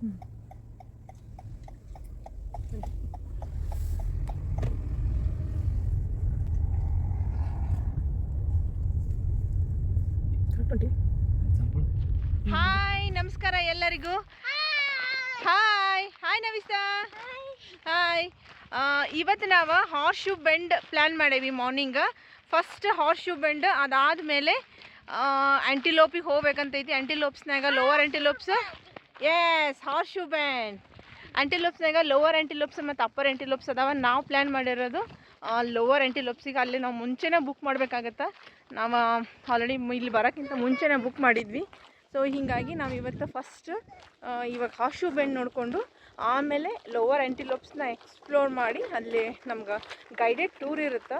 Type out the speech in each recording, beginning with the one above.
Hi ನಮಸ್ಕಾರ ಎಲ್ಲರಿಗೂ. Hi hi ನವಿಸ್ತಾ hi ಇವತ್ತು ನಾವು ಹಾರ್ಸ್ ಬೆಂಡ್ ಪ್ಲ್ಯಾನ್ ಮಾಡೇವಿ morning first Horse Shoe Bend ಅದಾದಮೇಲೆ ಆ್ಯಂಟಿಲೋಪಿಗೆ ಹೋಗ್ಬೇಕಂತೈತಿ. ಆ್ಯಂಟಿಲೋಪ್ಸ್ನಾಗ ಲೋವರ್ ಆ್ಯಂಟಿಲೋಪ್ಸ್ ಎಸ್ ಹಾರ್ಸ್ ಶೂ ಬೆಂಡ್ ಆ್ಯಂಟಿಲೋಪ್ಸ್ನಾಗ ಲೋವರ್ ಆ್ಯಂಟಿಲೋಪ್ಸ್ ಮತ್ತು ಅಪ್ಪರ್ ಆ್ಯಂಟಿಲೋಪ್ಸ್ ಅದಾವ. ನಾವು ಪ್ಲ್ಯಾನ್ ಮಾಡಿರೋದು ಲೋವರ್ ಆ್ಯಂಟಿಲೋಪ್ಸಿಗೆ ಅಲ್ಲಿ ನಾವು ಮುಂಚೆನೇ ಬುಕ್ ಮಾಡಬೇಕಾಗತ್ತೆ? ನಾವು ಆಲ್ರೆಡಿ ಇಲ್ಲಿ ಬರೋಕ್ಕಿಂತ ಮುಂಚೆನೆ ಬುಕ್ ಮಾಡಿದ್ವಿ. ಸೊ ಹೀಗಾಗಿ ನಾವು ಇವತ್ತು ಫಸ್ಟ್ ಇವಾಗ ಹಾಶು ಬೆಂಡ್ ನೋಡಿಕೊಂಡು ಆಮೇಲೆ ಲೋವರ್ ಆ್ಯಂಟಿಲೋಪ್ಸ್ನ ಎಕ್ಸ್ಪ್ಲೋರ್ ಮಾಡಿ ಅಲ್ಲಿ ನಮ್ಗೆ ಗೈಡೆಡ್ ಟೂರ್ ಇರುತ್ತೆ?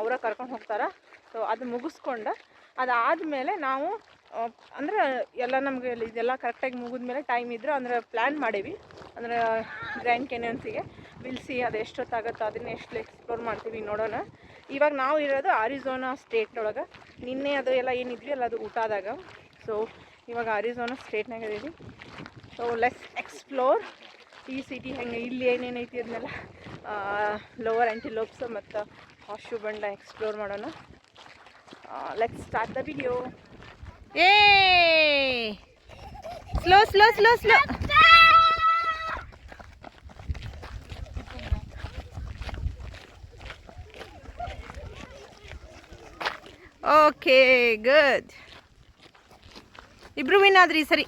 ಅವರ ಕರ್ಕೊಂಡು ಹೋಗ್ತಾರೆ? ಸೊ ಅದು ಮುಗಿಸ್ಕೊಂಡು ಅದಾದಮೇಲೆ ನಾವು ಅಂದ್ರೆ ಎಲ್ಲ ನಮಗೆ ಇದೆಲ್ಲ ಕರೆಕ್ಟಾಗಿ ಮುಗಿದ್ಮೇಲೆ ಟೈಮ್ ಇದ್ರೆ ಅಂದ್ರೆ ಪ್ಲ್ಯಾನ್ ಮಾಡೀವಿ. ಅಂದ್ರೆ ಗ್ರ್ಯಾಂಡ್ ಕೆನ್ಯನ್ಸಿಗೆ ವಿಲ್ಸಿ ಅದು ಎಷ್ಟೊತ್ತಾಗುತ್ತೋ ಅದನ್ನ ಎಷ್ಟು ಎಕ್ಸ್ಪ್ಲೋರ್ ಮಾಡ್ತೀವಿ ನೋಡೋಣ. ಇವಾಗ ನಾವು ಇರೋದು ಆರಿಜೋನಾ ಸ್ಟೇಟ್ ಒಳಗೆ ನಿನ್ನೆ ಅದು ಎಲ್ಲ ಏನಿದ್ವಿ ಅಲ್ಲ ಅದು ಊಟ ಆದಾಗ. ಸೊ ಇವಾಗ ಆರಿಜೋನಾ ಸ್ಟೇಟ್ನಾಗ ಇದೀವಿ. ಸೊ ಲೆಸ್ ಎಕ್ಸ್ಪ್ಲೋರ್ ಈ ಸಿಟಿ ಹೆಂಗೆ, ಇಲ್ಲಿ ಏನೇನೈತಿ ಅದನ್ನೆಲ್ಲ ಲೋವರ್ ಆ್ಯಂಟಿಲೋಪ್ಸ್ ಮತ್ತು ಹಾಶು ಬಂಡ ಎಕ್ಸ್ಪ್ಲೋರ್ ಮಾಡೋಣ. ಲೆಟ್ಸ್ ಸ್ಟಾರ್ಟ್ ದ ವಿಡಿಯೋ ಏ slow slow slow slow okay good ಇಬ್ರು ವಿನ್ ಆದ್ರಿ ಈ ಸರಿ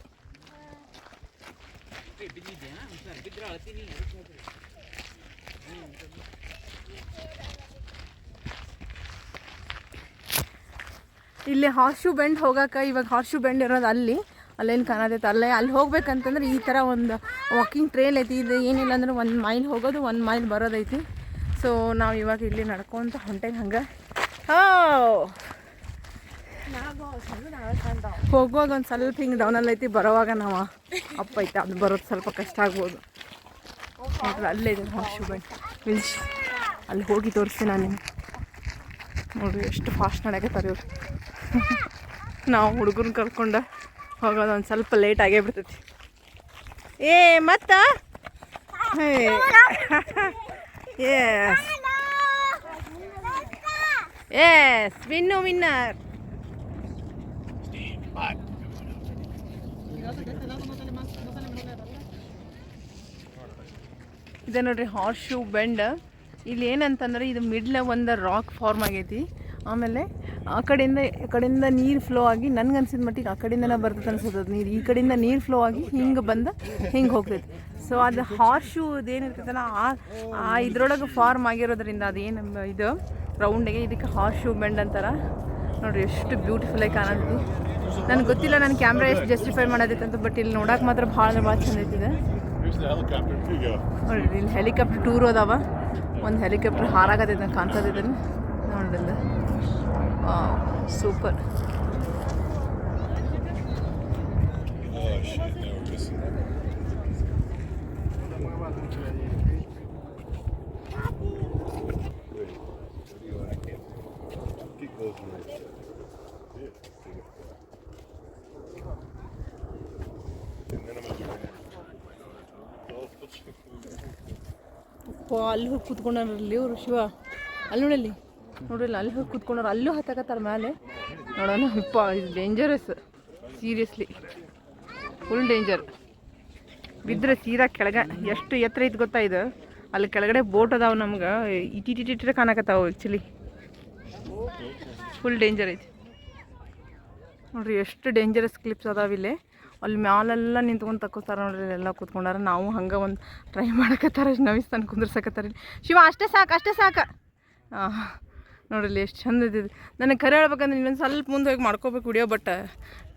ಇಲ್ಲಿ ಹಾರ್ಶು ಬೆಂಡ್ ಹೋಗಕ್ಕೆ ಇವಾಗ ಹಾರ್ಶು ಬೆಂಡ್ ಇರೋದು ಅಲ್ಲಿ. ಅಲ್ಲೇನು ಕಾಣತೈತೆ ಅಲ್ಲೇ ಅಲ್ಲಿ ಹೋಗ್ಬೇಕಂತಂದ್ರೆ ಈ ಥರ ಒಂದು ವಾಕಿಂಗ್ ಟ್ರೇಲ್ ಐತಿ. ಇದು ಏನಿಲ್ಲ ಅಂದ್ರೆ ಒಂದು ಮೈಲ್ ಹೋಗೋದು, ಒಂದು ಮೈಲ್ ಬರೋದೈತಿ. ಸೊ ನಾವು ಇವಾಗ ಇಲ್ಲಿ ನಡ್ಕೊತ ಹೊಂಟೇಗೆ ಹಂಗೆ. ಹೋಗುವಾಗ ಒಂದು ಸ್ವಲ್ಪ ಹಿಂಗೆ ಡೌನಲ್ಲಿ ಐತಿ. ಬರೋವಾಗ ನಾವು ಅಪ್ಪ ಐತೆ. ಅದು ಬರೋದು ಸ್ವಲ್ಪ ಕಷ್ಟ ಆಗ್ಬೋದು. ಅಲ್ಲೇ ಇದೆ ಹಾರ್ಶು ಬೆಂಡ್ ಅಲ್ಲಿ ಹೋಗಿ ತೋರಿಸ್ತೀನಿ ನಾನು ನೋಡಿ ಎಷ್ಟು ಫಾಸ್ಟ್ ನಡೆಯಕತ್ತಾರೆ ಇವ್ರು. ನಾವು ಹುಡುಗರನ್ನ ಕರ್ಕೊಂಡು ಹೋಗೋದು ಒಂದು ಸ್ವಲ್ಪ ಲೇಟ್ ಆಗೇ ಬಿಡ್ತೈತಿ. ಏ, ಮತ್ತ? ಎಸ್ ಎಸ್ ವಿನ್ನು ವಿನ್ನರ್ ಇದೆ ನೋಡ್ರಿ ಹಾರ್ಸ್ ಶೂ ಬೆಂಡ್ ಇಲ್ಲಿ ಏನಂತಂದ್ರೆ ಇದು ಮಿಡ್ಲ ಒಂದು ರಾಕ್ ಫಾರ್ಮ್ ಆಗೈತಿ. ಆಮೇಲೆ ಆ ಕಡೆಯಿಂದ, ಈ ಕಡೆಯಿಂದ ನೀರು ಫ್ಲೋ ಆಗಿ ನನ್ಗೆ ಅನ್ಸಿದ ಮಟ್ಟಿಗೆ ಆ ಕಡೆಯಿಂದನೇ ಬರ್ತದೆ ಅನ್ಸುತ್ತೆ ನೀರು. ಈ ಕಡೆಯಿಂದ ನೀರು ಫ್ಲೋ ಆಗಿ ಹಿಂಗೆ ಬಂದು, ಹಿಂಗೆ ಹೋಗ್ತೈತಿ. ಸೊ ಅದು ಹಾರ್ಶು ಅದೇನಿರ್ತೈತಲ್ಲ, ಆ ಆ ಇದ್ರೊಳಗೆ ಫಾರ್ಮ್ ಆಗಿರೋದ್ರಿಂದ ಅದೇನು ಇದು ರೌಂಡಿಗೆ ಇದಕ್ಕೆ ಹಾರ್ಶು ಬೆಂಡ್ ಅಂತಾರ. ನೋಡ್ರಿ ಎಷ್ಟು ಬ್ಯೂಟಿಫುಲ್ಲಾಗಿ ಕಾಣತ್ತಿ. ನನಗೆ ಗೊತ್ತಿಲ್ಲ ನನ್ನ ಕ್ಯಾಮ್ರಾ ಎಷ್ಟು ಜಸ್ಟಿಫೈ ಮಾಡೋದಿತ್ತಂತ ಬಟ್ ಇಲ್ಲಿ ನೋಡಕ್ಕೆ ಮಾತ್ರ ಭಾಳ ಭಾಳ ಚಂದ ಐತಿದೆ ನೋಡಿರಿ. ನೋಡ್ರಿ ಇಲ್ಲಿ ಹೆಲಿಕಾಪ್ಟರ್ ಟೂರ್ ಅದಾವ. ಒಂದು ಹೆಲಿಕಾಪ್ಟರ್ ನೋಡ್ರಿ ಕಾಣ್ತದೈತೆ ನೋಡ್ರಿ super Oh shit! Now we're missing. Keep closing right there. Yeah. take it. And then I'm gonna do one more. Oh, put you- ಅಲ್ಲಿ ಹೋಗಿ ಕೂತ್ಕೊಂಡ್ರಲ್ಲಿ ಇವರು ಶಿವ ಅಲ್ಲಿ ನೋಡಲ್ಲಿ ನೋಡ್ರಿ, ಅಲ್ಲಿ ಹೋಗಿ ಕೂತ್ಕೊಂಡ್ರು ಅಲ್ಲೂ ಹತ್ತಕತ್ತಾರ ಮೇಲೆ ನೋಡೋಣ ಇಪ್ಪ ಇದು ಡೇಂಜರಸ್ ಸೀರಿಯಸ್ಲಿ ಫುಲ್ ಡೇಂಜರ್ ಬಿದ್ದರೆ ಸೀದಾ ಕೆಳಗೆ, ಎಷ್ಟು ಎತ್ತರ ಐತೆ ಗೊತ್ತಾ ಇದು? ಅಲ್ಲಿ ಕೆಳಗಡೆ ಬೋಟ್ ಅದಾವ ನಮ್ಗೆ. ಇಟಿಟಿಟಿಟ್ರೆ ಕಾಣಕತ್ತಾವ ಆ್ಯಕ್ಚುಲಿ ಫುಲ್ ಡೇಂಜರ್ ಐತಿ. ನೋಡ್ರಿ, ಎಷ್ಟು ಡೇಂಜರಸ್ ಕ್ಲಿಪ್ಸ್ ಅದಾವ ಇಲ್ಲಿ. ಅಲ್ಲಿ ಮ್ಯಾಲೆಲ್ಲ ನಿಂತ್ಕೊಂಡು ತಕ್ಕೋತಾರ ನೋಡ್ರಿ ಎಲ್ಲ ಕೂತ್ಕೊಂಡಾರ. ನಾವು ಹಂಗೆ ಒಂದು ಟ್ರೈ ಮಾಡಕತ್ತಾರ, ನವಿಸ್ತಾನ ಕುಂದ್ರಸಕತ್ತಾರ ಶಿವ, ಅಷ್ಟೇ ಸಾಕು ಅಷ್ಟೇ ಸಾಕು. ಹಾಂ ನೋಡ್ರಿ, ಎಷ್ಟು ಚಂದ ಇದ್ದಿದ್ದು ನನಗೆ ಕರೆ ಹೇಳ್ಬೇಕಂದ್ರೆ ಇನ್ನೊಂದು ಸ್ವಲ್ಪ ಮುಂದೆ ಹೋಗಿ ಮಾಡ್ಕೋಬೇಕು ವಿಡಿಯೋ, ಬಟ್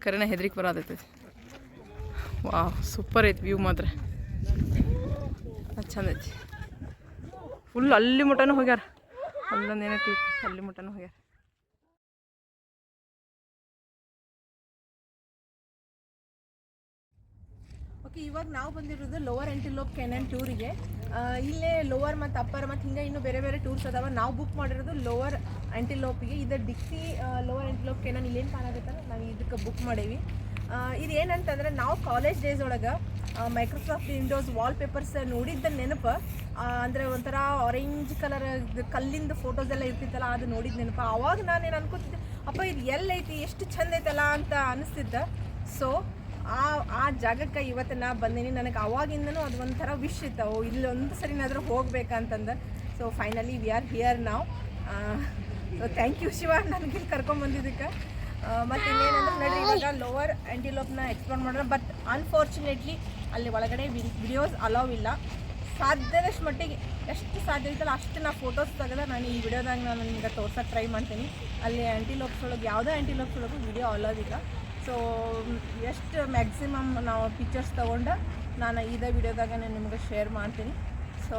ಕರೆನ ಹೆದ್ರಿಕೆ ಬರೋದೈತಿ ವಾ ಸೂಪರ್ ಐತಿ ವ್ಯೂ ಮಾತ್ರ. ಅದು ಚಂದ ಐತಿ. ಫುಲ್ ಅಲ್ಲಿ ಮುಟನೂ ಹೋಗ್ಯಾರ. ಅಲ್ಲೊಂದು ಏನೈತಿ? ಅಲ್ಲಿ ಮುಟನೂ ಹೋಗ್ಯಾರ. ಓಕೆ ಇವಾಗ ನಾವು ಬಂದಿರೋದು ಲೋವರ್ ಆ್ಯಂಟಿಲೋಪ್ ಕೆನನ್ ಟೂರಿಗೆ ಇಲ್ಲೇ ಲೋವರ್ ಮತ್ತು ಅಪ್ಪರ್ ಮತ್ತು ಹಿಂಗೆ ಇನ್ನೂ ಬೇರೆ ಬೇರೆ ಟೂರ್ಸ್ ಅದಾವ. ನಾವು ಬುಕ್ ಮಾಡಿರೋದು ಲೋವರ್ ಆ್ಯಂಟಿಲೋಪಿಗೆ ಇದು ಡಿಕ್ಸಿ ಲೋವರ್ ಆ್ಯಂಟಿಲೋಪ್ ಕೆನನ್ ಇಲ್ಲೇನು ಕಾಣಾಗತ್ತಲ್ಲ ನಾವು ಇದಕ್ಕೆ ಬುಕ್ ಮಾಡೀವಿ. ಇದು ಏನಂತಂದ್ರೆ ನಾವು ಕಾಲೇಜ್ ಡೇಸ್ ಒಳಗೆ ಮೈಕ್ರೋಸಾಫ್ಟ್ ವಿಂಡೋಸ್ ವಾಲ್ ಪೇಪರ್ಸ್ ನೋಡಿದ್ದ ನೆನಪು ಅಂದರೆ ಒಂಥರ ಆರೆಂಜ್ ಕಲರ್ ಕಲ್ಲಿಂದ ಫೋಟೋಸ್ ಎಲ್ಲ ಇರ್ತಿತ್ತಲ್ಲ, ಅದು ನೋಡಿದ ನೆನಪು. ಅವಾಗ ನಾನೇನು ಅನ್ಕೋತಿದ್ದೆ, ಅಪ್ಪ, ಇದು ಎಲ್ಲೈತಿ, ಎಷ್ಟು ಚಂದ ಐತಲ್ಲ ಅಂತ ಅನಿಸ್ತಿದ್ದ. ಸೊ ಆ ಆ ಜಾಗಕ್ಕೆ ಇವತ್ತು ನಾ ಬಂದೀನಿ. ನನಗೆ ಅವಾಗಿಂದನೂ ಅದು ಒಂಥರ ವಿಶ್ ಇತ್ತು. ಇಲ್ಲೊಂದು ಸರಿ ಸರಿನಾದರೂ ಹೋಗ್ಬೇಕಂತಂದು. So finally we are here ನಾವು ಸೊ ಥ್ಯಾಂಕ್ ಯು ಶಿವ. ನನಗೆ ಇಲ್ಲಿ ಕರ್ಕೊಂಬಂದಿದ್ದಕ್ಕೆ ಮತ್ತು ಇನ್ನೇನಂದ್ರೆ ನಡ್ರಿ ಇವಾಗ ಲೋವರ್ ಆ್ಯಂಟಿಲೋಪ್ನ ಎಕ್ಸ್ಪ್ಲೋರ್ ಮಾಡೋಣ. ಬಟ್ ಅನ್ಫಾರ್ಚುನೇಟ್ಲಿ ಅಲ್ಲಿ ಒಳಗಡೆ ವಿಡಿಯೋಸ್ ಅಲೌವ್ ಇಲ್ಲ. ಸಾಧ್ಯದಷ್ಟು ಮಟ್ಟಿಗೆ ಎಷ್ಟು ಸಾಧ್ಯ ಐತಲ್ಲ ಅಷ್ಟು ನಾ ಫೋಟೋಸ್ ತೆಗೆದ ನಾನು ಈ ವಿಡಿಯೋದಾಗ ನಾನು ನಿಮ್ಗೆ ತೋರ್ಸೋಕೆ ಟ್ರೈ ಮಾಡ್ತೀನಿ. ಅಲ್ಲಿ ಆ್ಯಂಟಿಲೋಪ್ಸ್ ಒಳಗೆ ಯಾವುದೇ ಆ್ಯಂಟಿಲೋಪ್ಸ್ ಒಳಗೂ ವಿಡಿಯೋ ಅಲೋದಿಲ್ಲ ಇಲ್ಲ. ಸೊ ಎಷ್ಟು ಮ್ಯಾಕ್ಸಿಮಮ್ ನಾವು ಪಿಕ್ಚರ್ಸ್ ತೊಗೊಂಡು ನಾನು ಇದೇ ವಿಡಿಯೋದಾಗ ನಾನು ನಿಮ್ಗೆ ಶೇರ್ ಮಾಡ್ತೀನಿ. ಸೊ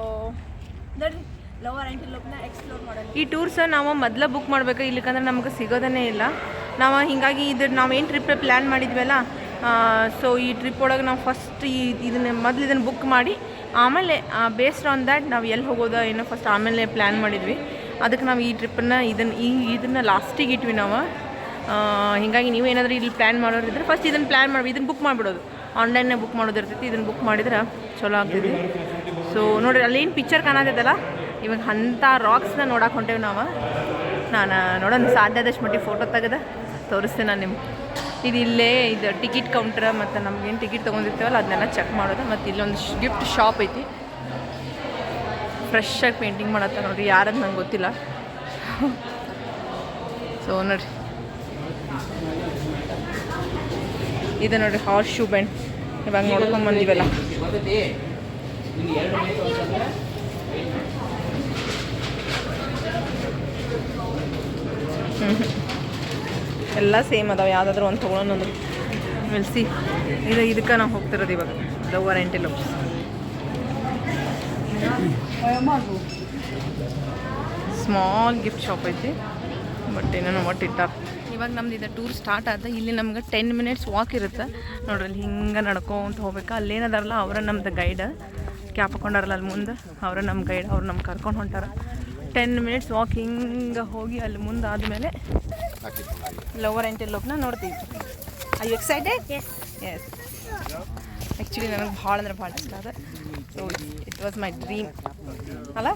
ದಟ್ ಲವರ್ ಆ್ಯಂಟಿಲೋಪ್ನ ಎಕ್ಸ್ಪ್ಲೋರ್ ಮಾಡೋಣ. ಈ ಟೂರ್ಸ್ ನಾವು ಮೊದಲ ಬುಕ್ ಮಾಡಬೇಕು ಇಲ್ಲಿಕಂದ್ರೆ ನಮಗೆ ಸಿಗೋದೇ ಇಲ್ಲ. ನಾವು ಹೀಗಾಗಿ ಇದು ನಾವೇನು ಟ್ರಿಪ್ ಪ್ಲ್ಯಾನ್ ಮಾಡಿದ್ವಲ್ಲ ಸೊ ಈ ಟ್ರಿಪ್ ಒಳಗೆ ನಾವು ಫಸ್ಟ್ ಈ, ಇದನ್ನ ಮೊದಲು ಇದನ್ನು ಬುಕ್ ಮಾಡಿ, ಆಮೇಲೆ ಬೇಸ್ಡ್ ಆನ್ ದ್ಯಾಟ್ ನಾವು ಎಲ್ಲಿ ಹೋಗೋದು ಏನೋ ಫಸ್ಟ್ ಆಮೇಲೆ ಪ್ಲ್ಯಾನ್ ಮಾಡಿದ್ವಿ. ಅದಕ್ಕೆ ನಾವು ಈ ಟ್ರಿಪ್ಪನ್ನು ಇದನ್ನು ಈ, ಇದನ್ನು ಲಾಸ್ಟಿಗೆ ಇಟ್ವಿ ನಾವು. ಹೀಗಾಗಿ ನೀವು ಏನಾದರೂ ಇಲ್ಲಿ ಪ್ಲ್ಯಾನ್ ಮಾಡೋರಿದ್ರೆ ಫಸ್ಟ್ ಇದನ್ನು ಪ್ಲ್ಯಾನ್ ಮಾಡಿ ಇದನ್ನು ಬುಕ್ ಮಾಡಿಬಿಡೋದು. ಆನ್ಲೈನ್ನೇ ಬುಕ್ ಮಾಡೋದಿರ್ತೈತಿ ಇದನ್ನು ಬುಕ್ ಮಾಡಿದ್ರೆ ಚಲೋ ಆಗ್ತೈತಿ. ಸೊ ನೋಡಿರಿ ಅಲ್ಲೇನು ಪಿಕ್ಚರ್ ಕಾಣತೈತಲ್ಲ? ಇವಾಗ ಅಂಥ ರಾಕ್ಸ್ನ ನೋಡಕ್ಕೆ ಹೊಂಟೇವಿ ನಾವು. ನಾನು ನೋಡೋಣ ಸಾಧ್ಯದಷ್ಟು ಮಟ್ಟಿಗೆ ಫೋಟೋ ತೆಗೆದ ತೋರಿಸ್ತೇನೆ ನಾನು ನಿಮ್ಗೆ. ಇದು ಇಲ್ಲೇ, ಇದು ಟಿಕೆಟ್ ಕೌಂಟ್ರ್ ಮತ್ತು ನಮ್ಗೇನು ಟಿಕೆಟ್ ತೊಗೊಂಡಿರ್ತೀವಲ್ಲ ಅದನ್ನೆಲ್ಲ ಚೆಕ್ ಮಾಡೋದು. ಮತ್ತು ಇಲ್ಲೊಂದು ಗಿಫ್ಟ್ ಶಾಪ್ ಐತಿ. ಫ್ರೆಶ್ ಆಗಿ ಪೇಂಟಿಂಗ್ ಮಾಡತ್ತ ನೋಡಿರಿ, ಯಾರದು ನಂಗೆ ಗೊತ್ತಿಲ್ಲ. ಸೊ ನೋಡ್ರಿ. ಇದು ನೋಡ್ರಿ ಹಾರ್ಸ್ ಶೂ ಬ್ಯಾಂಡ್ ಇವಾಗ ನೋಡ್ಕೊಂಡ್ ಬಂದಿವಲ್ಲ. ಎಲ್ಲ ಸೇಮ್ ಅದಾವ. ಯಾವ್ದಾದ್ರು ಒಂದು ತೊಗೊಳೋಣ ಮೆಲ್ಸಿ ಇದು ಇದಕ್ಕೆ ನಾವು ಹೋಗ್ತಿರೋದು ಇವಾಗ. Lower Antelopes small gift shop ಐತಿ. ಬಟ್ ಏನೇನೋ ಒಟ್ಟು ಇಟ್ಟಾರ ಇವಾಗ ನಮ್ದು ಇದು ಟೂರ್ ಸ್ಟಾರ್ಟ್ ಆದ ಇಲ್ಲಿ ನಮ್ಗೆ ಟೆನ್ ಮಿನಿಟ್ಸ್ ವಾಕ್ ಇರುತ್ತೆ. ನೋಡ್ರಿ ಅಲ್ಲಿ ಹಿಂಗೆ ನಡ್ಕೊಂತ ಹೋಗ್ಬೇಕು. ಅಲ್ಲೇನದಾರಲ್ಲ ಅವರ ನಮ್ದು ಗೈಡ್ ಕ್ಯಾಪ್ ಹಾಕೊಂಡಾರಲ್ಲ ಅಲ್ಲಿ ಮುಂದೆ ಅವರ ನಮ್ಮ ಗೈಡ್ ಅವ್ರು ನಮ್ಗೆ ಕರ್ಕೊಂಡು ಹೊಂಟಾರ. ಟೆನ್ ಮಿನಿಟ್ಸ್ ವಾಕ್ ಹಿಂಗೆ ಹೋಗಿ ಅಲ್ಲಿ ಮುಂದೆ ಆದಮೇಲೆ ಲವರ್ ಎಂಟೆಲ್ಲೋಪ್ನ ನೋಡ್ತೀವಿ. ಐ ಎಕ್ಸೈಟೆಡ್ ಎಸ್ ಆ್ಯಕ್ಚುಲಿ ನನಗೆ ಭಾಳ ಅಂದ್ರೆ ಭಾಳ ಇಷ್ಟ ಅದ so it was my dream ಅಲ್ಲ?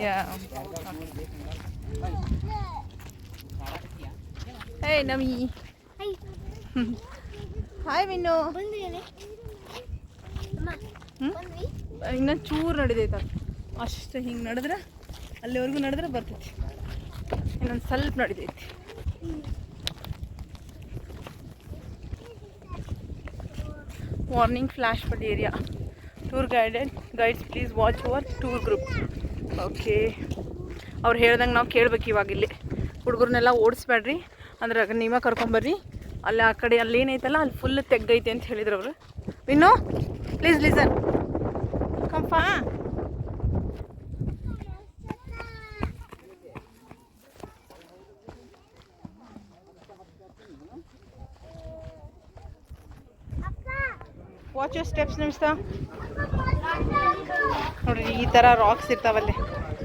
ಯಾ ಹೇ ನಮಿ ಹಾಯ್ ಮಿನ್ನು? ಇನ್ನೊಂದು ಚೂರು ನಡೆದೈತ. ಅಷ್ಟು ಹಿಂಗೆ ನಡೆದ್ರೆ ಅಲ್ಲಿವರೆಗೂ ನಡೆದ್ರೆ ಬರ್ತೈತಿ. ಇನ್ನೊಂದು ಸ್ವಲ್ಪ ನಡಿದೈತಿ. Warning flash bad area tour guided guides please watch over tour group okay ಅವ್ರು ಹೇಳ್ದಂಗೆ ನಾವು ಕೇಳ್ಬೇಕು ಇವಾಗ ಇಲ್ಲಿ. ಹುಡುಗರನ್ನೆಲ್ಲ ಓಡಿಸ್ಬೇಡ್ರಿ. ಅಂದ್ರೆ ನೀವ ಕರ್ಕೊಂಬರ್ರಿ ಅಲ್ಲಿ ಆ ಕಡೆ ಅಲ್ಲಿ ಏನೈತಲ್ಲ, ಅಲ್ಲಿ ಫುಲ್ ತೆಗ್ಗೈತೆ ಅಂತ ಹೇಳಿದ್ರು ಅವರು. ಇನ್ನು ಪ್ಲೀಸ್ ಲೀಸನ್ ಕಂಫಾ ವಾಚ್ ಯೋರ್ ಸ್ಟೆಪ್ಸ್ ನಿಮಿಷ. ನೋಡ್ರಿ, ಈ ಥರ ರಾಕ್ಸ್ ಇರ್ತಾವಲ್ಲಿ.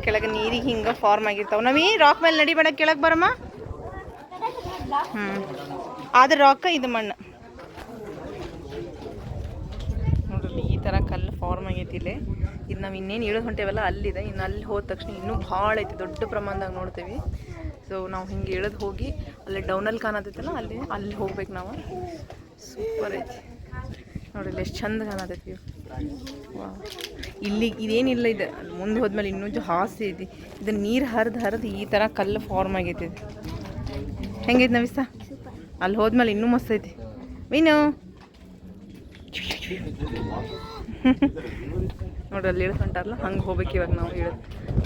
ಕೆಳಗೆ ನೀರಿಗೆ ಹಿಂಗೆ ಫಾರ್ಮ್ ಆಗಿರ್ತಾವ. ನಾವೀ ರಾಕ್ ಮೇಲೆ ನಡಿಬೇಡ ಕೆಳಗೆ ಬರಮ್ಮ. ಹ್ಞೂ ಆದ್ರೆ ರಾಕ್ ಇದು ಮಣ್ಣು. ನೋಡ್ರಿ, ಈ ಥರ ಕಲ್ಲು ಫಾರ್ಮ್ ಆಗೈತಿ ಇಲ್ಲಿ. ಇದು ನಾವು ಇನ್ನೇನು ಇಳಿದು ಹೊಂಟೇವಲ್ಲ, ಅಲ್ಲಿದೆ. ಇನ್ನು ಅಲ್ಲಿ ಹೋದ ತಕ್ಷಣ ಇನ್ನೂ ಭಾಳ ಐತಿ, ದೊಡ್ಡ ಪ್ರಮಾಣದಾಗ ನೋಡ್ತೀವಿ. ಸೊ ನಾವು ಹಿಂಗೆ ಇಳಿದು ಹೋಗಿ, ಅಲ್ಲಿ ಡೌನಲ್ಲಿ ಕಾಣತೈತಲ್ಲ ಅಲ್ಲಿ ಅಲ್ಲಿ ಹೋಗ್ಬೇಕು ನಾವು. ಸೂಪರ್ ಐತಿ. ನೋಡ್ರಿ ಇಲ್ಲಿ ಎಷ್ಟು ಚಂದ ಕಾಣತೈತಿ ವಾ ಇಲ್ಲಿ ಇದೇನಿಲ್ಲ ಇದು. ಮುಂದೆ ಹೋದ್ಮೇಲೆ ಇನ್ನೂ ಜಾಸ್ತಿ ಐತಿ ಇದು ನೀರು ಹರಿದು ಹರಿದು ಈ ಥರ ಕಲ್ಲು ಫಾರ್ಮ್ ಆಗೈತಿ. ಹೆಂಗೈತಿ ನವಿಸ ಅಲ್ಲಿ ಹೋದ್ಮೇಲೆ ಇನ್ನೂ ಮಸ್ತ್ ಐತಿ. ಮೀನು? ನೋಡ್ರಿ ಅಲ್ಲಿ ಇಳಿದು ಹೊಂಟಾರಲ್ಲ ಹಂಗೆ ಹೋಗ್ಬೇಕು ಇವಾಗ ನಾವು ಇಳಿದು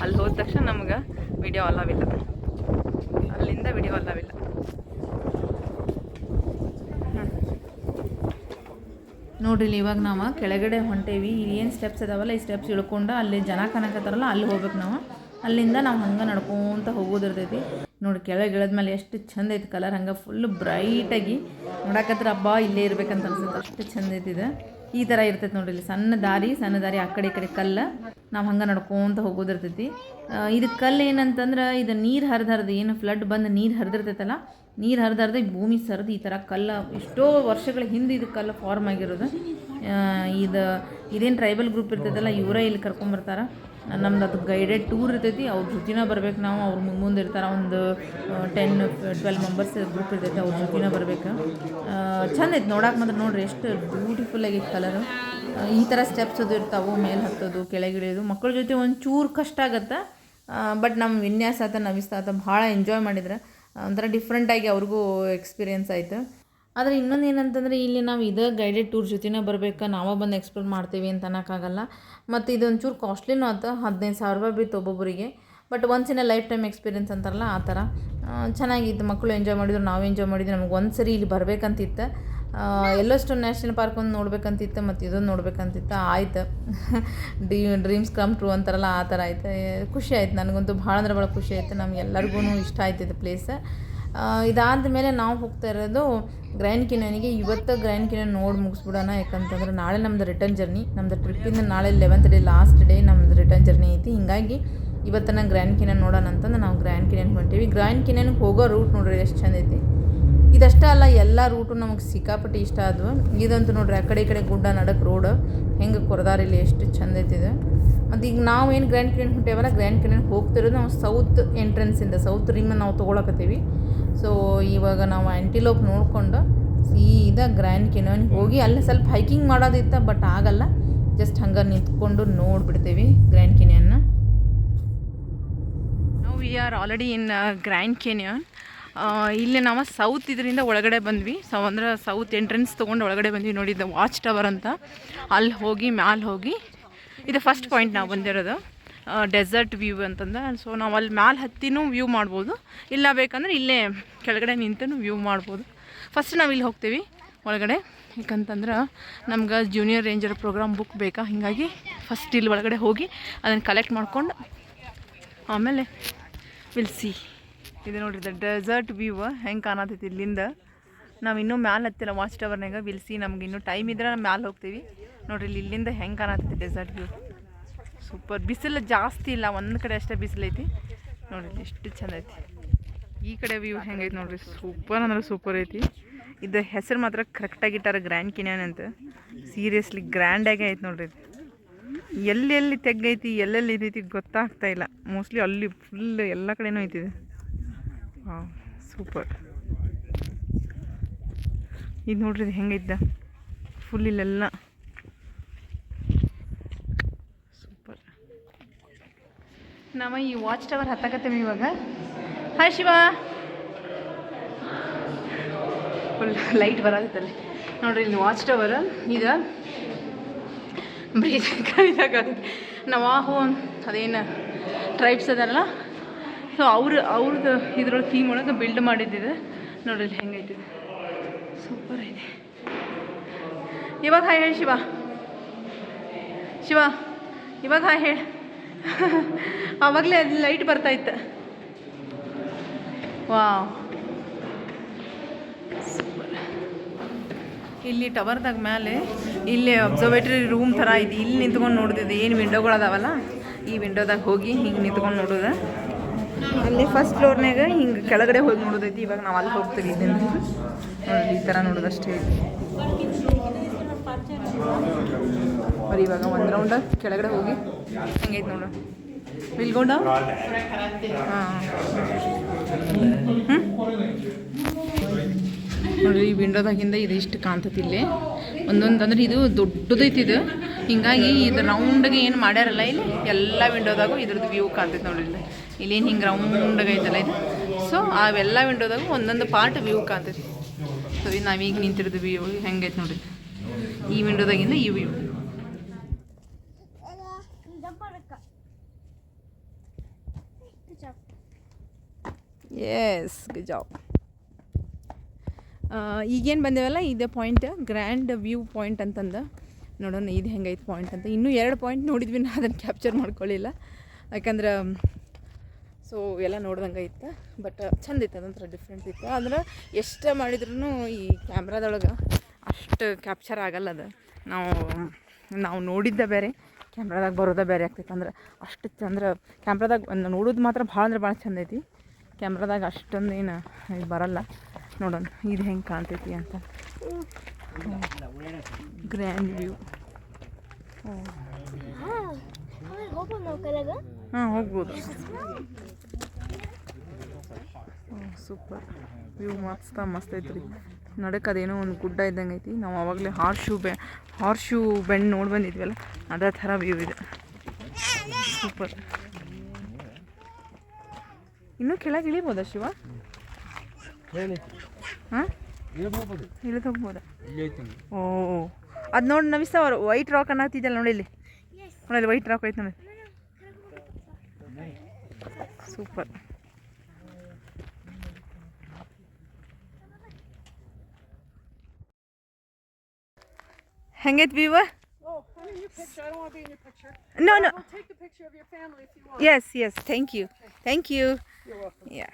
ಅಲ್ಲಿ ಹೋದ ತಕ್ಷಣ ನಮ್ಗೆ ವಿಡಿಯೋ ಅಲಾವಿಲ್ಲ ಅಲ್ಲಿಂದ ವಿಡಿಯೋ ಅಲಾವಿಲ್ಲ ನೋಡ್ರಿ ಇವಾಗ ನಾವು ಕೆಳಗಡೆ ಹೊಂಟೇವಿ. ಏನು ಸ್ಟೆಪ್ಸ್ ಇದಾವಲ್ಲ ಈ ಸ್ಟೆಪ್ಸ್ ಇಳ್ಕೊಂಡು ಅಲ್ಲಿ ಜನ ಕಾಣಕತ್ತಾರಲ್ಲ ಅಲ್ಲಿ ಹೋಗ್ಬೇಕು ನಾವು. ಅಲ್ಲಿಂದ ನಾವು ಹಂಗೆ ನಡ್ಕೊತ ಹೋಗೋದಿರ್ತೈತಿ. ನೋಡಿ, ಕೆಳಗೆ ಇಳಿದ್ಮೇಲೆ ಎಷ್ಟು ಚಂದ ಐತೆ ಕಲರ್ ಹಂಗೆ ಫುಲ್ ಬ್ರೈಟಾಗಿ ನೋಡಕತ್ರ ಹಬ್ಬ ಇಲ್ಲೇ ಇರ್ಬೇಕಂತ ಅನ್ಸುತ್ತೆ. ಅಷ್ಟು ಚಂದ ಐತಿ ಇದು. ಈ ಥರ ಇರ್ತೈತೆ ನೋಡ್ರಿ ಇಲ್ಲಿ. ಸಣ್ಣ ದಾರಿ ಸಣ್ಣ ದಾರಿ, ಆ ಕಡೆ, ಈ ಕಡೆ ಕಲ್ಲು. ನಾವು ಹಂಗೆ ನಡ್ಕೊಂತ ಹೋಗೋದಿರ್ತೈತಿ. ಇದು ಕಲ್ಲು ಏನಂತಂದ್ರೆ, ಇದು ನೀರು ಹರಿದು ಹರಿದು ಏನು ಫ್ಲಡ್ ಬಂದು ನೀರು ಹರಿದಿರ್ತೈತಲ್ಲ, ನೀರು ಹರಿದು ಹರಿದು ಭೂಮಿ ಸರಿದು ಈ ಥರ ಕಲ್ಲು. ಎಷ್ಟೋ ವರ್ಷಗಳ ಹಿಂದೆ ಇದು ಕಲ್ಲು ಫಾರ್ಮ್ ಆಗಿರೋದು. ಇದು, ಇದೇನು ಟ್ರೈಬಲ್ ಗ್ರೂಪ್ ಇರ್ತೈತಲ್ಲ, ಇವರೇ ಇಲ್ಲಿ ಕರ್ಕೊಂಬರ್ತಾರೆ ನಮ್ದು ಅದು ಗೈಡೆಡ್ ಟೂರ್ ಇರ್ತೈತಿ, ಅವ್ರ ಜೊತೆನ ಬರ್ಬೇಕು ನಾವು, ಅವ್ರ ಮುಂದೆ ಇರ್ತಾರೆ ಒಂದು ಟೆನ್ ಟ್ವೆಲ್ ಮೆಂಬರ್ಸ್ ಗ್ರೂಪ್ ಇರ್ತೈತಿ, ಅವ್ರ ಜೊತೆನ ಬರ್ಬೇಕು. ಚಂದ ಐತೆ ನೋಡಕ್ಕೆ ಮಾತ್ರ ನೋಡ್ರಿ, ಎಷ್ಟು ಬ್ಯೂಟಿಫುಲ್ ಆಗೈತೆ ಕಲರು ಈ ಥರ ಸ್ಟೆಪ್ಸ್ ಅದು ಇರ್ತಾವೆ, ಮೇಲೆ ಹತ್ತೋದು ಕೆಳಗಿಳಿಯೋದು ಮಕ್ಕಳ ಜೊತೆ ಒಂಚೂರು ಕಷ್ಟ ಆಗತ್ತೆ ಬಟ್ ನಮ್ಮ ವಿನ್ಯಾಸ ಆತ, ನವಿಸ್ತಾ ಆತ ಭಾಳ ಎಂಜಾಯ್ ಮಾಡಿದ್ರೆ. ಒಂಥರ ಡಿಫ್ರೆಂಟಾಗಿ ಅವ್ರಿಗೂ ಎಕ್ಸ್ಪೀರಿಯನ್ಸ್ ಆಯಿತು. ಆದರೆ ಇನ್ನೊಂದು ಏನಂತಂದರೆ ಇಲ್ಲಿ ನಾವು ಇದೇ ಗೈಡೆಡ್ ಟೂರ್ ಜೊತೆನೇ ಬರಬೇಕು, ನಾವೇ ಬಂದು ಎಕ್ಸ್ಪ್ಲೋರ್ ಮಾಡ್ತೀವಿ ಅಂತ ಅನ್ನೋಕ್ಕಾಗಲ್ಲ. ಮತ್ತು ಇದೊಂಚೂರು ಕಾಸ್ಟ್ಲಿನೂ ಆಯ್ತು ಹದಿನೈದು ಸಾವಿರ ರೂಪಾಯಿ ಬಿತ್ತು ಒಬ್ಬೊಬ್ಬರಿಗೆ. But once in lifetime experience ಅಂತಾರಲ್ಲ, ಆ ಥರ. ಚೆನ್ನಾಗಿತ್ತು ಮಕ್ಕಳು ಎಂಜಾಯ್ ಮಾಡಿದ್ರು, ನಾವು ಎಂಜಾಯ್ ಮಾಡಿದ್ವಿ, ನಮಗೆ ಒಂದು ಸರಿ ಇಲ್ಲಿ ಬರಬೇಕಂತಿತ್ತು. ಎಲ್ಲಷ್ಟು ನ್ಯಾಷನಲ್ ಪಾರ್ಕ್ ಒಂದು ನೋಡ್ಬೇಕಂತಿತ್ತು, ಮತ್ತು ಇದೊಂದು ನೋಡ್ಬೇಕಂತಿತ್ತು, ಆಯ್ತು. ಡ್ರೀ ಡ್ರೀಮ್ಸ್ ಕಮ್ ಟ್ರೂ ಅಂತಾರಲ್ಲ, ಆ ಥರ ಆಯ್ತು. ಖುಷಿ ಆಯ್ತು, ನನಗಂತೂ ಭಾಳ ಅಂದ್ರೆ ಭಾಳ ಖುಷಿ ಆಯ್ತು ನಮ್ಗೆಲ್ಲರಿಗೂ ಇಷ್ಟ ಆಯ್ತು ಇದು ಪ್ಲೇಸ್ ಇದಾದ ಮೇಲೆ ನಾವು ಹೋಗ್ತಾ ಇರೋದು ಗ್ರ್ಯಾಂಡ್ ಕಿನನಿಗೆ ಇವತ್ತು ಗ್ರ್ಯಾಂಡ್ ಕಿನನ್ ನೋಡಿ ಮುಗಿಸ್ಬಿಡೋಣ, ಯಾಕಂತಂದ್ರೆ ನಾಳೆ ನಮ್ಮದು ರಿಟರ್ನ್ ಜರ್ನಿ ನಮ್ಮದು ಟ್ರಿಪ್ಪಿಂದ ನಾಳೆ ಲೆವೆಂತ್ ಡೇ ಲಾಸ್ಟ್ ಡೇ ನಮ್ಮದು ರಿಟರ್ನ್ ಜರ್ನಿ ಐತಿ. ಹಿಂಗಾಗಿ ನಾನು ಗ್ರ್ಯಾಂಡ್ ಕಿನನ್ ನೋಡೋಣ ಅಂತಂದು ನಾವು ಗ್ರ್ಯಾಂಡ್ ಕಿನನ್ ಹೊಂಟೀವಿ. ಗ್ರ್ಯಾಂಡ್ ಕಿನನ್ಗೆ ಹೋಗೋ ರೂಟ್ ನೋಡ್ರಿ, ಎಷ್ಟು ಚಂದ ಐತಿ. ಇದಷ್ಟೇ ಅಲ್ಲ, ಎಲ್ಲ ರೂಟು ನಮಗೆ ಸಿಕ್ಕಾಪಟ್ಟೆ ಇಷ್ಟ ಆದವು. ಇದಂತೂ ನೋಡ್ರಿ, ಆ ಕಡೆ ಈ ಕಡೆ ಗುಡ್ಡ ನಡಕ್ಕೆ ರೋಡ್ ಹೆಂಗೆ ಕೊರದಾರಿಲಿ, ಎಷ್ಟು ಚಂದ ಐತಿದೆ ಮತ್ತು ಈಗ ನಾವು ಏನು ಗ್ರ್ಯಾಂಡ್ ಕಿರಣ್ ಹೊಂಟೇವಲ್ಲ ಗ್ರ್ಯಾಂಡ್ ಕ್ಯಾನಿಯನ್ ಹೋಗ್ತಿರೋದು ನಾವು ಸೌತ್ ಎಂಟ್ರೆನ್ಸಿಂದ ಸೌತ್ ರಿಮ್ ನಾವು ತೊಗೊಳಕತ್ತೀವಿ. ಸೊ ಇವಾಗ ನಾವು ಆ್ಯಂಟಿಲೋಪ್ ನೋಡಿಕೊಂಡು ಸೀದಾ ಗ್ರ್ಯಾಂಡ್ ಕೆನೋನ್ ಹೋಗಿ ಅಲ್ಲಿ ಸ್ವಲ್ಪ ಹೈಕಿಂಗ್ ಮಾಡೋದಿತ್ತ ಬಟ್ ಆಗಲ್ಲ. ಜಸ್ಟ್ ಹಂಗೆ ನಿಂತ್ಕೊಂಡು ನೋಡಿಬಿಡ್ತೀವಿ ಗ್ರ್ಯಾಂಡ್ ಕೆನಿಯನ್ ನಾವು we are already in Grand Canyon ಇಲ್ಲಿ ನಾವು ಸೌತ್ ಇದರಿಂದ ಒಳಗಡೆ ಬಂದ್ವಿ. ಸೊ ಅಂದ್ರೆ ಸೌತ್ ಎಂಟ್ರೆನ್ಸ್ ತೊಗೊಂಡು ಒಳಗಡೆ ಬಂದ್ವಿ ನೋಡಿದ್ದೆ ವಾಚ್ ಟವರ್ ಅಂತ. ಅಲ್ಲಿ ಹೋಗಿ ಮ್ಯಾಲೆ ಹೋಗಿ ಇದು ಫಸ್ಟ್ ಪಾಯಿಂಟ್ ನಾವು ಬಂದಿರೋದು. ಡೆಸರ್ಟ್ ವ್ಯೂ ಅಂತಂದ ಸೊ ನಾವು ಅಲ್ಲಿ ಮ್ಯಾಲೆ ಹತ್ತಿನೂ ವ್ಯೂ ಮಾಡ್ಬೋದು. ಇಲ್ಲ ಬೇಕಂದ್ರೆ ಇಲ್ಲೇ ಕೆಳಗಡೆ ನಿಂತೂ ವ್ಯೂ ಮಾಡ್ಬೋದು. ಫಸ್ಟ್ ನಾವು ಇಲ್ಲಿ ಹೋಗ್ತೀವಿ, ಒಳಗಡೆ. ಯಾಕಂತಂದ್ರೆ ನಮ್ಗೆ ಜೂನಿಯರ್ ರೇಂಜರ್ ಪ್ರೋಗ್ರಾಮ್ ಬುಕ್ ಬೇಕಾ? ಹೀಗಾಗಿ ಫಸ್ಟ್ ಇಲ್ಲಿ ಒಳಗಡೆ ಹೋಗಿ ಅದನ್ನು ಕಲೆಕ್ಟ್ ಮಾಡ್ಕೊಂಡು ಆಮೇಲೆ ವಿಲ್ ಸಿ ಇದು ನೋಡ್ರಿ ಡೆಸರ್ಟ್ ವ್ಯೂ ಹೆಂಗೆ ಕಾಣತೈತಿ ಇಲ್ಲಿಂದ. ನಾವು ಇನ್ನೂ ಮ್ಯಾಲ ಹತ್ತಿಲ್ಲ ವಾಚ್ ಟವರ್ನಾಗ ವಿಲ್ಸಿ ನಮ್ಗೆ ಇನ್ನೂ ಟೈಮ್ ಇದ್ರೆ ನಾವು ಮ್ಯಾಲೆ ಹೋಗ್ತೀವಿ. ನೋಡ್ರಿ, ಇಲ್ಲಿ ಇಲ್ಲಿಂದ ಹೆಂಗೆ ಕಾಣತ್ತೈತಿ ಡೆಸರ್ಟ್ ವ್ಯೂ ಸೂಪರ್ ಬಿಸಿಲು ಜಾಸ್ತಿ ಇಲ್ಲ, ಒಂದು ಕಡೆ ಅಷ್ಟೇ ಬಿಸಿಲೈತಿ ನೋಡ್ರಿ ಎಷ್ಟು ಚಂದ ಐತಿ. ಈ ಕಡೆ ವ್ಯೂ ಹೆಂಗೈತಿ ನೋಡ್ರಿ ಸೂಪರ್ ಅಂದ್ರೆ ಸೂಪರ್ ಐತಿ. ಇದು ಹೆಸರು ಮಾತ್ರ ಕರೆಕ್ಟಾಗಿ ಇಟ್ಟಾರ ಗ್ರ್ಯಾಂಡ್ ಕಿನ್ಯಾನ್ ಅಂತ. ಸೀರಿಯಸ್ಲಿ ಗ್ರ್ಯಾಂಡಾಗೆ ಐತೆ ನೋಡ್ರಿ ಎಲ್ಲೆಲ್ಲಿ ಎಲ್ಲಿ ಎಲ್ಲಿ ತೆಗ್ಗೈತಿ ಎಲ್ಲೆಲ್ಲಿ ಇದೈತಿ ಗೊತ್ತಾಗ್ತಾ ಇಲ್ಲ. ಮೋಸ್ಟ್ಲಿ ಅಲ್ಲಿ ಫುಲ್ ಎಲ್ಲ ಕಡೆನೂ ಐತಿದೆ ಹಾಂ ಸೂಪರ್ ಇದು ನೋಡ್ರಿ ಇದು ಹೆಂಗೈತೆ ಫುಲ್ ಇಲ್ಲೆಲ್ಲ. ಸೂಪರ್ ನಾವು ಈ ವಾಚ್ ಟವರ್ ಹತ್ತಕತ್ತೇವೆ ಇವಾಗ. ಹಾಯ್ ಶಿವ. ಫುಲ್ ಲೈಟ್ ಬರತ್ತಲ್ಲಿ ನೋಡ್ರಿ ಇಲ್ಲಿ ವಾಚ್ ಟವರ್ ಇದು ಬ್ರೀಜ್ ಆ ನವಾಹು, ಅದೇನು ಟ್ರೈಬ್ಸ್ ಅದಲ್ಲ. ಸೊ ಅವ್ರ ಅವ್ರದ್ದು ಇದ್ರೊಳಗೆ ಥೀಮ್ ಒಳಗೆ ಬಿಲ್ಡ್ ಮಾಡಿದ್ದಿದೆ. ನೋಡ್ರಿ ಇಲ್ಲಿ ಹೆಂಗೈತಿ ಸೂಪರ್ ಇದೆ. ಇವಾಗ ಹಾಯ್ ಹೇಳಿ ಶಿವ. ಶಿವ, ಇವಾಗ ಹಾಯ್ ಹೇಳಿ. ಆವಾಗಲೇ ಅದು ಲೈಟ್ ಬರ್ತಾ ಇತ್ತು. ವಾವ್. ಇಲ್ಲಿ ಟವರ್ದಾಗ ಮೇಲೆ ಇಲ್ಲಿ ಅಬ್ಸರ್ವೇಟರಿ ರೂಮ್ ಥರ ಇದೆ. ಇಲ್ಲಿ ನಿಂತ್ಕೊಂಡು ನೋಡ್ತಿದ್ದೆ. ಏನು ವಿಂಡೋಗಳದಾವಲ್ಲ ಈ ವಿಂಡೋದಾಗ ಹೋಗಿ ಹಿಂಗೆ ನಿಂತ್ಕೊಂಡು ನೋಡೋದು. ಅಲ್ಲಿ ಫಸ್ಟ್ ಫ್ಲೋರ್ನಾಗ ಹಿಂಗೆ ಕೆಳಗಡೆ ಹೋಗಿ ನೋಡೋದೈತಿ, ಇವಾಗ ನಾವು ಅಲ್ಲಿ ಹೋಗ್ತೀವಿ ನೋಡ್ರಿ ಈ ಥರ ನೋಡೋದಷ್ಟೇ. ಬರೀ ಇವಾಗ ಒಂದು ರೌಂಡ ಕೆಳಗಡೆ ಹೋಗಿ ಹೆಂಗೈತೆ ನೋಡು. ವಿಲ್ಗೋಡ ಹಾಂ. ನೋಡ್ರಿ, ಈ ವಿಂಡೋದಾಗಿಂದ ಇದಿಷ್ಟು ಕಾಣ್ತೈತಿ ಇಲ್ಲಿ. ಒಂದೊಂದು ಅಂದ್ರೆ ಇದು ದೊಡ್ಡದೈತಿ ಇದು. ಹಿಂಗಾಗಿ ಇದು ರೌಂಡ್ಗೆ ಏನು ಮಾಡ್ಯಾರಲ್ಲ ಇಲ್ಲಿ, ಎಲ್ಲ ವಿಂಡೋದಾಗೂ ಇದ್ರದ್ದು ವ್ಯೂ ಕಾಣ್ತೈತೆ ನೋಡ್ರಿ ಇಲ್ಲಿ. ಇಲ್ಲೇನು ಹಿಂಗೆ ರೌಂಡಾಗ ಐತಲ್ಲ ಇದು. ಸೊ ಅವೆಲ್ಲ ವಿಂಡೋದಾಗು ಒಂದೊಂದು ಪಾರ್ಟ್ ವ್ಯೂ ಕಾಣ್ತೈತಿ. ಸೊ ಇದು ನಾವೀಗ ನಿಂತಿರೋದು ವ್ಯೂ ಹೆಂಗೈತೆ ನೋಡ್ರಿ. ಈ ವಿಂಡೋದಾಗಿಂದ ಈ ವ್ಯೂ ಎಸ್ ಜಾಬ್ ಈಗೇನು ಬಂದೇವಲ್ಲ, ಇದೇ ಪಾಯಿಂಟ್ ಗ್ರ್ಯಾಂಡ್ ವ್ಯೂ ಪಾಯಿಂಟ್ ಅಂತಂದು. ನೋಡೋಣ, ಇದು ಹೆಂಗೈತೆ ಪಾಯಿಂಟ್ ಅಂತ. ಇನ್ನೂ ಎರಡು ಪಾಯಿಂಟ್ ನೋಡಿದ್ವಿ, ನಾ ಅದನ್ನು ಕ್ಯಾಪ್ಚರ್ ಮಾಡ್ಕೊಳ್ಳಿಲ್ಲ ಯಾಕಂದ್ರೆ ಸೊ ಎಲ್ಲ ನೋಡ್ದಂಗೆ ಇತ್ತು ಬಟ್ ಚಂದ ಇತ್ತು, ಅದೊಂಥರ ಡಿಫ್ರೆಂಟ್ ಇತ್ತು. ಅಂದ್ರೆ ಎಷ್ಟು ಮಾಡಿದ್ರೂ ಈ ಕ್ಯಾಮ್ರಾದೊಳಗೆ ಅಷ್ಟು ಕ್ಯಾಪ್ಚರ್ ಆಗಲ್ಲ ಅದು. ನಾವು ನಾವು ನೋಡಿದ್ದ ಬೇರೆ, ಕ್ಯಾಮ್ರಾದಾಗ ಬರೋದ ಬೇರೆ ಆಗ್ತೈತೆ. ಅಂದ್ರೆ, ಅಷ್ಟು ಚಂದ್ರ, ಕ್ಯಾಮ್ರಾದಾಗ, ನೋಡೋದು ಮಾತ್ರ ಭಾಳ ಅಂದ್ರೆ ಭಾಳ ಚಂದ ಐತಿ. ಕ್ಯಾಮ್ರಾದಾಗ ಅಷ್ಟೊಂದು ಏನು ಬರಲ್ಲ. ನೋಡೋಣ. ಇದು ಹೆಂಗೆ ಕಾಣ್ತೈತಿ ಅಂತ. ಗ್ರ್ಯಾಂಡ್ ವ್ಯೂ ಹಾಂ, ಹೋಗ್ಬೋದು. ಸೂಪರ್. ವ್ಯೂ ಮಸ್ತ, ಮಸ್ತ್ ಐತ್ರಿ. ನಡಕ್ಕೆ ಅದೇನೋ ಒಂದು ಗುಡ್ಡ ಇದ್ದಂಗೆ ಐತಿ. ನಾವು ಆವಾಗಲೇ ಹಾರ್ಸ್ ಶೂ ಬೆ ಹಾರ್ಸ್ ಶೂ ಬೆಂಡ್ ನೋಡಿ ಬಂದಿದ್ವಲ್ಲ, ಅದೇ ಥರ ವ್ಯೂ ಇದೆ. ಸೂಪರ್. ಇನ್ನೂ ಕೆಳಗೆ ಇಳಿಬೋದಾ ಶಿವ? ಹೇಳಿ. ಹಾಂ? ಇಳಿದು ಹೋಗ್ಬೋದಾ. ಓ ಅದು ನೋಡಿ ನವಿಸ ಅವರು ವೈಟ್ ರಾಕ್ ಅನ್ನತ್ತಿದ್ದಲ್ಲ ನೋಡಿ ಇಲ್ಲಿ. ನೋಡಿ ವೈಟ್ ರಾಕ್ ಐತೆ ನೋಡಿ. ಸೂಪರ್. ಹೆಂಗೈತೆ ವಿವ no no yes yes thank you thank you yeah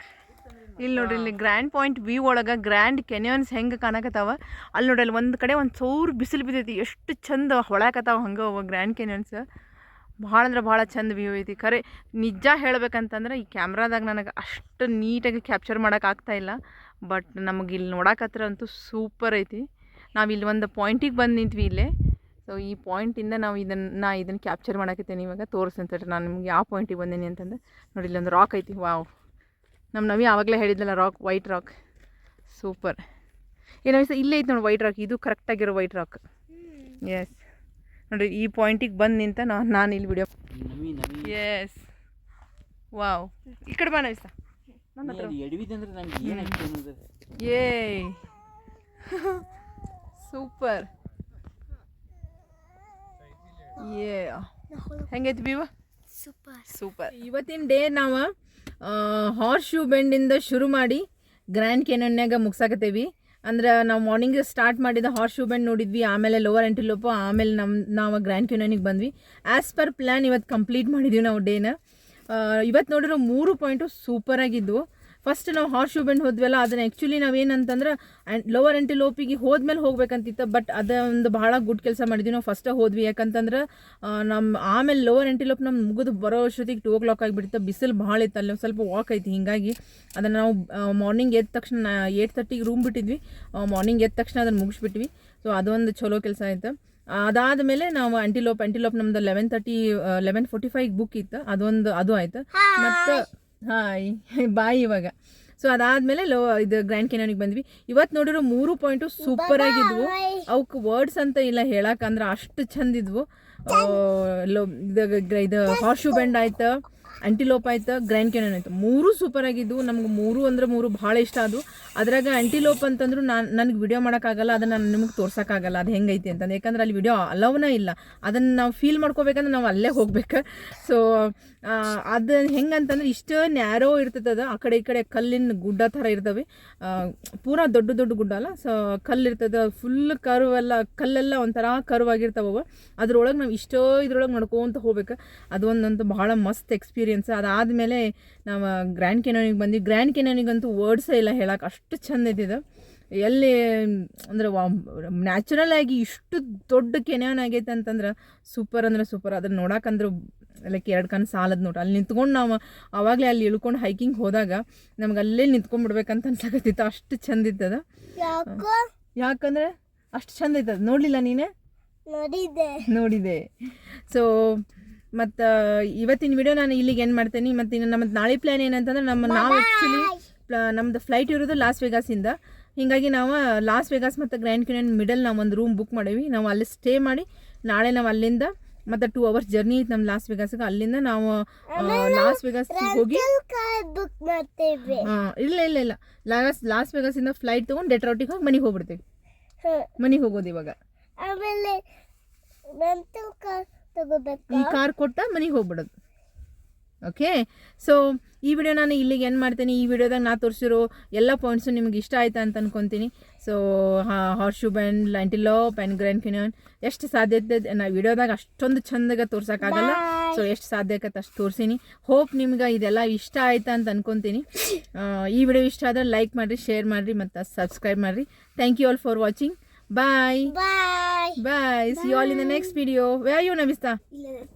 ಇಲ್ಲಿ ನೋಡ್ರಿ ಇಲ್ಲಿ ಗ್ರ್ಯಾಂಡ್ ಪಾಯಿಂಟ್ ವ್ಯೂ ಒಳಗೆ ಗ್ರ್ಯಾಂಡ್ ಕೆನ್ಯಾನ್ಸ್ ಹೆಂಗೆ ಕಾಣಕತ್ತಾವ? ಅಲ್ಲಿ ನೋಡ್ರಿ ಅಲ್ಲಿ ಒಂದು ಕಡೆ ಒಂದು ಸೌರ್ ಬಿಸಿಲು ಬಿದ್ದೈತಿ. ಎಷ್ಟು ಚಂದ ಹೊಳಕತ್ತಾವ ಹಂಗೆ ಅವ ಗ್ರ್ಯಾಂಡ್ ಕೆನ್ಯಾನ್ಸ್ ಭಾಳ ಅಂದ್ರೆ ಭಾಳ ಚಂದ ವ್ಯೂ ಐತಿ. ಖರೆ ನಿಜ ಹೇಳ್ಬೇಕಂತಂದ್ರೆ ಈ ಕ್ಯಾಮ್ರಾದಾಗ ನನಗೆ ಅಷ್ಟು ನೀಟಾಗಿ ಕ್ಯಾಪ್ಚರ್ ಮಾಡೋಕೆ ಆಗ್ತಾ ಇಲ್ಲ. ಬಟ್ ನಮಗೆ ಇಲ್ಲಿ ನೋಡಕತ್ರ ಅಂತೂ ಸೂಪರ್ ಐತಿ. ನಾವು ಇಲ್ಲಿ ಒಂದು ಪಾಯಿಂಟಿಗೆ ಬಂದು ನಿಂತ್ವಿ ಇಲ್ಲೇ. ಸೊ ಈ ಪಾಯಿಂಟಿಂದ ನಾವು ಇದನ್ನು ನಾ ಇದನ್ನು ಕ್ಯಾಪ್ಚರ್ ಮಾಡಕತ್ತೇನೆ ಇವಾಗ. ತೋರಿಸ್ತೇನೆ ನಾನು ನಿಮ್ಗೆ ಯಾವ ಪಾಯಿಂಟಿಗೆ ಬಂದೀನಿ ಅಂತಂದ್ರೆ. ನೋಡಿ ಇಲ್ಲೊಂದು ರಾಕ್ ಐತಿ. ವಾವ್ ನಮ್ಮ ನವಿ ಆವಾಗಲೇ ಹೇಳಿದ್ನಲ್ಲ ರಾಕ್ ವೈಟ್ ರಾಕ್ ಸೂಪರ್ ಏನೋ ಸರ್ ಇಲ್ಲೇ ಐತೆ ನೋಡಿ ವೈಟ್ ರಾಕ್ ಇದು ಕರೆಕ್ಟಾಗಿರೋ ವೈಟ್ ರಾಕ್ ಎಸ್ ನೋಡಿ ಈ ಪಾಯಿಂಟಿಗೆ ಬಂದು ನಿಂತ ನಾನು ನಾನು ಇಲ್ಲಿ ವಿಡಿಯೋ ಎಸ್ ವಾವ್ ಈ ಕಡೆ ಬಾ ಸರ್. ನನ್ನ ಹತ್ರ ಯೇ ಸೂಪರ್ ಏ ಹೆಂಗೈತಿ ಬೀವ? ಸೂಪರ್ ಸೂಪರ್ ಇವತ್ತಿನ ಡೇ ನಾವು ಹಾರ್ಸ್ ಶೂ ಬೆಂಡಿಂದ ಶುರು ಮಾಡಿ ಗ್ರ್ಯಾಂಡ್ ಕೆನನ್ಯಾಗ ಮುಗ್ಸಾಕತ್ತೇವಿ. ಅಂದ್ರೆ ನಾವು ಮಾರ್ನಿಂಗ್ ಸ್ಟಾರ್ಟ್ ಮಾಡಿದ ಹಾರ್ಸ್ ಶೂ ಬೆಂಡ್ ನೋಡಿದ್ವಿ, ಆಮೇಲೆ ಲೋವರ್ ಎಂಟಿಲೋಪು ಆಮೇಲೆ ನಮ್ಮ ನಾವು ಗ್ರ್ಯಾಂಡ್ ಕೆನನಿಗೆ ಬಂದ್ವಿ. ಆ್ಯಸ್ ಪರ್ ಪ್ಲ್ಯಾನ್ ಇವತ್ತು ಕಂಪ್ಲೀಟ್ ಮಾಡಿದ್ವಿ ನಾವು ಡೇನ ಇವತ್ತು ನೋಡಿರೋ ಮೂರು ಪಾಯಿಂಟು ಸೂಪರಾಗಿದ್ವು ಫಸ್ಟ್ ನಾವು ಹಾರ್ಸ್ ಶೂ ಬೆಂಡ್ ಹೋದ್ವಲ್ಲ ಅದನ್ನು ಆ್ಯಕ್ಚುಲಿ ನಾವೇನಂತಂದ್ರೆ ಲೋವರ್ ಎಂಟಿಲೋಪಿಗೆ ಹೋದ್ಮೇಲೆ ಹೋಗ್ಬೇಕಂತಿತ್ತು ಬಟ್ ಅದೊಂದು ಭಾಳ ಗುಡ್ ಕೆಲಸ ಮಾಡಿದ್ವಿ ನಾವು. ಫಸ್ಟೇ ಹೋದ್ವಿ ಯಾಕಂತಂದ್ರೆ ನಮ್ಮ ಆಮೇಲೆ ಲೋವರ್ ಎಂಟಿಲೋಪ್ ನಮ್ಮ ಮುಗಿದು ಬರೋ ಅಷ್ಟೊತ್ತಿಗೆ ಟೂ ಓ ಕ್ಲಾಕ್ ಆಗಿಬಿಡ್ತು ಬಿಸಿಲು ಭಾಳ ಇತ್ತು ಅಲ್ಲಿ ಒಂದ್ ಸ್ವಲ್ಪ ವಾಕ್ ಐತಿ ಹಿಂಗಾಗಿ. ಅದನ್ನು ನಾವು ಮಾರ್ನಿಂಗ್ ಎದ್ದ ತಕ್ಷಣ ಏಟ್ ತರ್ಟಿಗೆ ರೂಮ್ ಬಿಟ್ಟಿದ್ವಿ. ಮಾರ್ನಿಂಗ್ ಎದ್ದ ತಕ್ಷಣ ಅದನ್ನು ಮುಗಿಸ್ಬಿಟ್ವಿ. ಸೊ ಅದೊಂದು ಚಲೋ ಕೆಲಸ ಆಯ್ತು. ಅದಾದಮೇಲೆ ನಾವು ಆಂಟಿಲೋಪ್ ಆ್ಯಂಟಿಲೋಪ್ ನಮ್ದು eleven thirty eleven forty five book ಇತ್ತು. ಅದೊಂದು ಅದು ಆಯ್ತು. ಮತ್ತು ಹಾಯ್ ಬಾಯ್ ಇವಾಗ. ಸೊ ಅದಾದ್ಮೇಲೆ ಲೋ, ಇದು ಗ್ರ್ಯಾಂಡ್ ಕೆನಾನಿಗೆ ಬಂದ್ವಿ. ಇವತ್ತು ನೋಡಿರೋ ಮೂರು ಪಾಯಿಂಟು ಸೂಪರ್ ಆಗಿದ್ವು. ಅವಕ್ಕೆ ವರ್ಡ್ಸ್ ಅಂತ ಇಲ್ಲ ಹೇಳಕ್ ಅಂದ್ರೆ ಅಷ್ಟು ಲೋ, ಇದು ಇದು ಹಾರ್ಶು ಬೆಂಡ್ ಆಯ್ತು. ಅಂಟಿಲೋಪ್ ಆಯ್ತು, ಗ್ರ್ಯಾಂಡ್ ಕೆನನ್ ಆಯ್ತು. ಮೂರು ಸೂಪರ್ ಆಗಿದ್ದು ನಮ್ಗೆ ಮೂರು ಅಂದ್ರೆ ಮೂರು ಭಾಳ ಇಷ್ಟ ಅದು ಅದ್ರಾಗ ಅಂಟಿಲೋಪ್ ಅಂತಂದ್ರು ನಾನು ನನಗೆ ವಿಡಿಯೋ ಮಾಡೋಕ್ಕಾಗಲ್ಲ, ಅದನ್ನು ನಾನು ನಿಮಗೆ ತೋರ್ಸೋಕ್ಕಾಗಲ್ಲ, ಅದು ಹೆಂಗೈತಿ ಅಂತಂದು. ಯಾಕಂದ್ರೆ ಅಲ್ಲಿ ವಿಡಿಯೋ ಅಲವ್ನ ಇಲ್ಲ. ಅದನ್ನು ನಾವು ಫೀಲ್ ಮಾಡ್ಕೋಬೇಕಂದ್ರೆ ನಾವು ಅಲ್ಲೇ ಹೋಗ್ಬೇಕು. ಸೊ ಅದು ಹೆಂಗಂತಂದ್ರೆ ಇಷ್ಟು ನ್ಯಾರೋ ಇರ್ತದೆ ಅದು. ಆ ಕಡೆ ಈ ಕಡೆ ಕಲ್ಲಿನ ಗುಡ್ಡ ಥರ ಇರ್ತವೆ. ಪೂರ ದೊಡ್ಡ ದೊಡ್ಡ ಗುಡ್ಡ ಅಲ್ಲ. ಸೊ ಕಲ್ಲು ಇರ್ತದೆ ಫುಲ್ ಕರ್ವ್ ಎಲ್ಲ, ಕಲ್ಲೆಲ್ಲ ಒಂಥರ ಕರ್ವ್ ಆಗಿರ್ತಾವ ಅದ್ರೊಳಗೆ ನಾವು ಇಷ್ಟೋ ಇದ್ರೊಳಗೆ ನಡ್ಕೊಂತ ಹೋಗ್ಬೇಕು. ಅದು ಒಂದಂತೂ ಭಾಳ ಮಸ್ತ್ ಎಕ್ಸ್ಪೀರಿಯನ್ಸ್ ಅದಾದಮೇಲೆ ನಾವು ಗ್ರ್ಯಾಂಡ್ ಕೆನೋನಿಗೆ ಬಂದ್ವಿ. ಗ್ರ್ಯಾಂಡ್ ಕೆನೋನಿಗಂತೂ ವರ್ಡ್ಸೇ ಇಲ್ಲ ಹೇಳಕ್ಕೆ ಅಷ್ಟು ಚಂದ ಇದ್ದಿದ್ದು ಎಲ್ಲಿ ಅಂದ್ರೆ ನ್ಯಾಚುರಲ್ ಆಗಿ ಇಷ್ಟು ದೊಡ್ಡ ಕೆನೋನ್ ಆಗೈತೆ ಅಂತಂದ್ರೆ ಸೂಪರ್ ಅಂದ್ರೆ ಸೂಪರ್ ಅದನ್ನ ನೋಡಕ್ಕಂದ್ರೆ ಲೈಕ್ ಎರಡು ಕಣ್ಣು ಸಾಲದ ನೋಡಿ ಅಲ್ಲಿ ನಿಂತ್ಕೊಂಡು ನಾವು ಆವಾಗಲೇ ಅಲ್ಲಿ ಇಳ್ಕೊಂಡು ಹೈಕಿಂಗ್ ಹೋದಾಗ ನಮ್ಗೆ ಅಲ್ಲೇ ನಿಂತ್ಕೊಂಡ್ಬಿಡ್ಬೇಕಂತ ಅನ್ಸಕತ್ತಿತ್ತು. ಅಷ್ಟು ಚಂದ ಇತ್ತದ ಯಾಕೋ? ಯಾಕಂದ್ರೆ ಅಷ್ಟು ಚಂದ ಇತ್ತದ ನೋಡಲಿಲ್ಲ ನೀನೇ? ನೋಡಿದೆ. ಸೊ ಮತ್ತು ಇವತ್ತಿನ ವಿಡಿಯೋ ನಾನು ಇಲ್ಲಿಗೆ ಏನು ಮಾಡ್ತೇನೆ. ಮತ್ತು ಇನ್ನು ನಮ್ಮ ನಾಳೆ ಪ್ಲ್ಯಾನ್ ಏನಂತಂದ್ರೆ ನಮ್ಮ ನಾವು ಆ್ಯಕ್ಚುಲಿ ನಮ್ಮದು ಫ್ಲೈಟ್ ಇರೋದು ಲಾಸ್ ವೆಗಾಸಿಂದ ಹೀಗಾಗಿ ನಾವು ಲಾಸ್ ವೆಗಾಸ್ ಮತ್ತು ಗ್ರ್ಯಾಂಡ್ ಕ್ಯೂನಿಯನ್ ಮಿಡಲ್ ನಾವು ಒಂದು ರೂಮ್ ಬುಕ್ ಮಾಡೀವಿ. ನಾವು ಅಲ್ಲಿ ಸ್ಟೇ ಮಾಡಿ ನಾಳೆ ನಾವು ಅಲ್ಲಿಂದ ಮತ್ತು ಟೂ ಅವರ್ಸ್ ಜರ್ನಿ ಐತೆ ನಮ್ಮ ಲಾಸ್ ವೆಗಾಸ್ಗೆ ಅಲ್ಲಿಂದ ನಾವು ಲಾಸ್ ವೆಗಾಸ್ಗೆ ಹೋಗಿ ಇಲ್ಲ ಇಲ್ಲ ಇಲ್ಲ. ಲಾಸ್ ಲಾಸ್ ವೆಗಾಸಿಂದ ಫ್ಲೈಟ್ ತೊಗೊಂಡು ಡೆಟ್ರೋಟಿಗೆ ಹೋಗಿ ಮನೆಗೆ ಹೋಗ್ಬಿಡ್ತೀವಿ. ಮನೆಗೆ ಹೋಗೋದು ಇವಾಗ. ಆಮೇಲೆ ಈ ಕಾರ್ ಕೊಟ್ಟ ಮನೆಗೆ ಹೋಗ್ಬಿಡೋದು. ಓಕೆ ಸೊ ಈ ವಿಡಿಯೋ ನಾನು ಇಲ್ಲಿಗೆ ಏನು ಮಾಡ್ತೀನಿ. ಈ ವಿಡಿಯೋದಾಗ ನಾ ತೋರಿಸಿರೋ ಎಲ್ಲ ಪಾಯಿಂಟ್ಸು ನಿಮ್ಗೆ ಇಷ್ಟ ಆಯ್ತಾ ಅಂತ ಅನ್ಕೊತೀನಿ. So Horseshoe Bend Antelope Grand Canyon ಎಷ್ಟು ಸಾಧ್ಯತೆ ನಾ ವಿಡಿಯೋದಾಗ ಅಷ್ಟೊಂದು ಚಂದಾಗ ತೋರ್ಸೋಕ್ಕಾಗಲ್ಲ. ಸೊ ಎಷ್ಟು ಸಾಧ್ಯ ಆಗತ್ತೆ ಅಷ್ಟು ತೋರಿಸೀನಿ. ಹೋಪ್ ನಿಮ್ಗೆ ಇದೆಲ್ಲ ಇಷ್ಟ ಆಯ್ತಾ ಅಂತ ಅನ್ಕೊತೀನಿ. ಈ ವಿಡಿಯೋ ಇಷ್ಟ ಆದರೆ ಲೈಕ್ ಮಾಡಿರಿ ಶೇರ್ ಮಾಡಿರಿ ಮತ್ತು ಸಬ್ಸ್ಕ್ರೈಬ್ ಮಾಡಿರಿ. Thank you all for watching Bye. Bye. Bye. See you all in the next video. Where are you, Namista?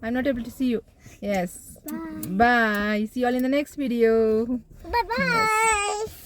I'm not able to see you. Yes. Bye. Bye. See you all in the next video. Bye bye. Yes.